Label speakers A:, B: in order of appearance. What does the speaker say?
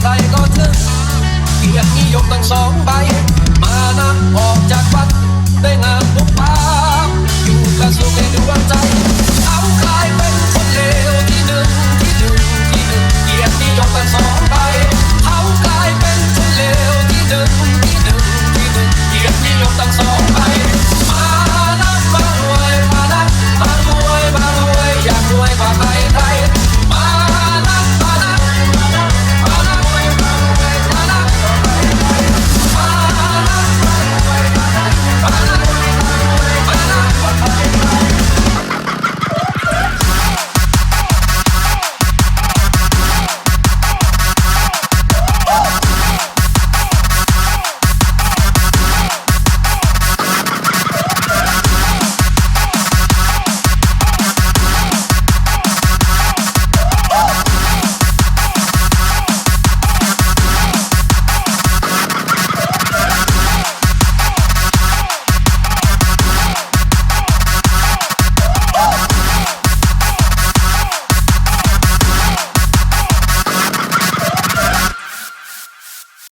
A: ใครก็นึกเกียรตินิยมตั้งสองใบ มานำออกจากวัดได้งามทุกปาอยู่กัะสุขในดวงใจ เอากลายเป็นคนเลวที่หนึ่งที่หนึ่งที่หนึ่งเกียรตินิยมตั้งสองใบเขากลายเป็นคนเลวที่หนึ่งที่หนึ่งที่หนึ่งเกียรตินิยมตั้งสองใบมานำมารวยมานำมารวยมารวยอยากรวยกว่าใคร